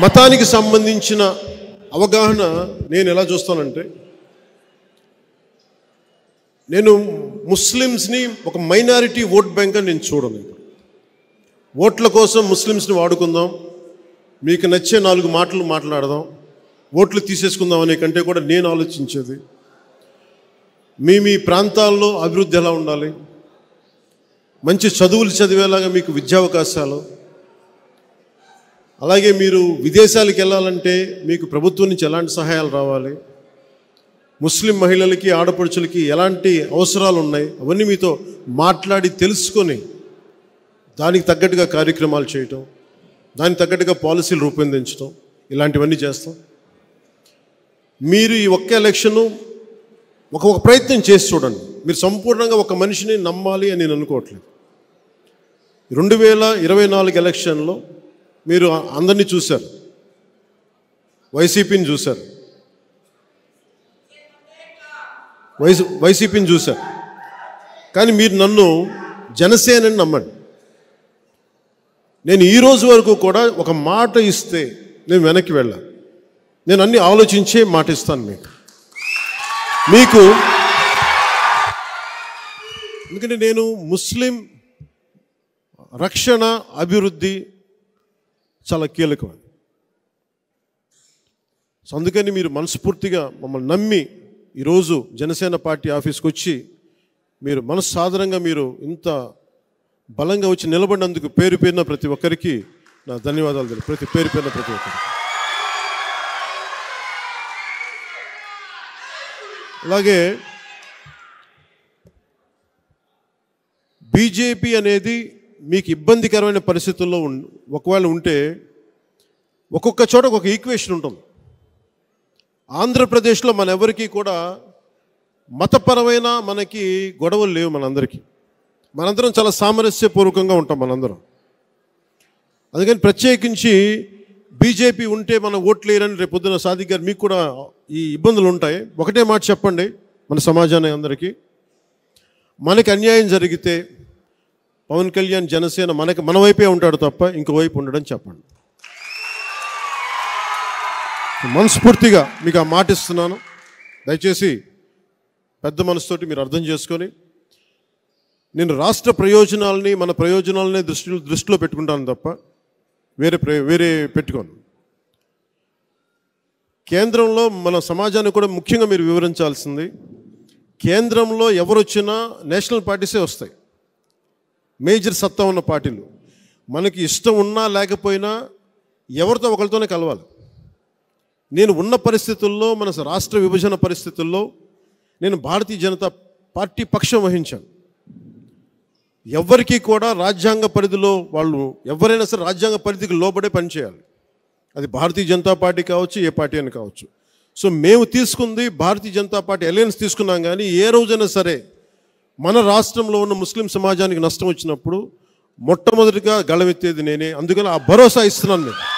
మతానికి సంబంధించిన అవగాహన నేను ఎలా చూస్తానంటే నేను ముస్లిమ్స్ని ఒక మైనారిటీ ఓట్ బ్యాంక్ అని నేను చూడను ఓట్ల కోసం ముస్లిమ్స్ని వాడుకుందాం మీకు నచ్చే నాలుగు మాటలు మాట్లాడదాం ఓట్లు తీసేసుకుందాం అనే కంటే కూడా నేను ఆలోచించేది మీ మీ ప్రాంతాల్లో అభివృద్ధి ఎలా ఉండాలి మంచి చదువులు చదివేలాగా మీకు విద్యావకాశాలు అలాగే మీరు విదేశాలకు వెళ్ళాలంటే మీకు ప్రభుత్వం నుంచి ఎలాంటి సహాయాలు రావాలి? ముస్లిం మహిళలకి ఆడపడుచులకి ఎలాంటి అవసరాలు ఉన్నాయి? అవన్నీ మీతో మాట్లాడి తెలుసుకొని దానికి తగ్గట్టుగా కార్యక్రమాలు చేయటం దానికి తగ్గట్టుగా పాలసీలు రూపొందించడం ఇలాంటివన్నీ చేస్తాం. మీరు ఈ ఒక్క ఎలక్షను ఒక ఒక ప్రయత్నం చేసి చూడండి. మీరు సంపూర్ణంగా ఒక మనిషిని నమ్మాలి అని నేను అనుకోవట్లేదు. రెండు వేల ఇరవై నాలుగు ఎలక్షన్లో మీరు అందరినీ చూశారు. వైసీపీని చూశారు. వైసీ వైసీపీని చూశారు. కానీ మీరు నన్ను జనసేనని నమ్మండి. నేను ఈరోజు వరకు కూడా ఒక మాట ఇస్తే నేను వెనక్కి వెళ్ళాను నేను అన్ని ఆలోచించే మాట ఇస్తాను మీకు. మీకు ఎందుకంటే నేను ముస్లిం రక్షణ అభివృద్ధి చాలా కీలకం సో అందుకని మీరు మనస్ఫూర్తిగా మమ్మల్ని నమ్మి ఈరోజు జనసేన పార్టీ ఆఫీస్కి వచ్చి మీరు మనస్సాధారణంగా మీరు ఇంత బలంగా వచ్చి నిలబడినందుకు పేరు పేరున ప్రతి ఒక్కరికి నా ధన్యవాదాలు తెలుపు ప్రతి పేరు పేరున ప్రతి ఒక్కరికి. అలాగే బీజేపీ అనేది మీకు ఇబ్బందికరమైన పరిస్థితుల్లో ఒకవేళ ఉంటే ఒక్కొక్క చోట ఒక ఈక్వేషన్ ఉంటుంది. ఆంధ్రప్రదేశ్లో మన ఎవరికీ కూడా మతపరమైన మనకి గొడవలు లేవు మనందరికీ. మనందరం చాలా సామరస్యపూర్వకంగా ఉంటాం మనందరం. అందుకని ప్రత్యేకించి బీజేపీ ఉంటే మన ఓట్లేరని రేపు పొద్దున సాదిక్ గారు మీకు కూడా ఈ ఇబ్బందులు ఉంటాయి. ఒకటే మాట చెప్పండి మన సమాజాన్ని అందరికీ. మనకి అన్యాయం జరిగితే పవన్ కళ్యాణ్ జనసేన మనకి మన వైపే ఉంటాడు తప్ప ఇంకో వైపు ఉండడం చెప్పండి. మనస్ఫూర్తిగా మీకు ఆ మాట ఇస్తున్నాను. దయచేసి పెద్ద మనసుతోటి మీరు అర్థం చేసుకొని నేను రాష్ట్ర ప్రయోజనాలని మన ప్రయోజనాలనే దృష్టిలో దృష్టిలో పెట్టుకుంటాను తప్ప వేరే ప్రయో వేరే పెట్టుకోను. కేంద్రంలో మన సమాజాన్ని కూడా ముఖ్యంగా మీరు వివరించాల్సింది కేంద్రంలో ఎవరు వచ్చినా నేషనల్ పార్టీసే వస్తాయి. మేజర్ సత్తా ఉన్న పార్టీలు. మనకి ఇష్టం ఉన్నా లేకపోయినా ఎవరితో ఒకరితోనే కలవాలి. నేను ఉన్న పరిస్థితుల్లో మన రాష్ట్ర విభజన పరిస్థితుల్లో నేను భారతీయ జనతా పార్టీ పక్షం వహించాను. ఎవరికి కూడా రాజ్యాంగ పరిధిలో వాళ్ళు ఎవరైనా సరే రాజ్యాంగ పరిధికి లోబడే పనిచేయాలి అది భారతీయ జనతా పార్టీ కావచ్చు ఏ పార్టీ అని కావచ్చు. సో మేము తీసుకుంది భారతీయ జనతా పార్టీ అలయన్స్ తీసుకున్నాం కానీ ఏ రోజైనా సరే మన రాష్ట్రంలో ఉన్న ముస్లిం సమాజానికి నష్టం వచ్చినప్పుడు మొట్టమొదటిగా గళమెత్తేది నేనే. అందుకని ఆ భరోసా ఇస్తున్నాను నేను.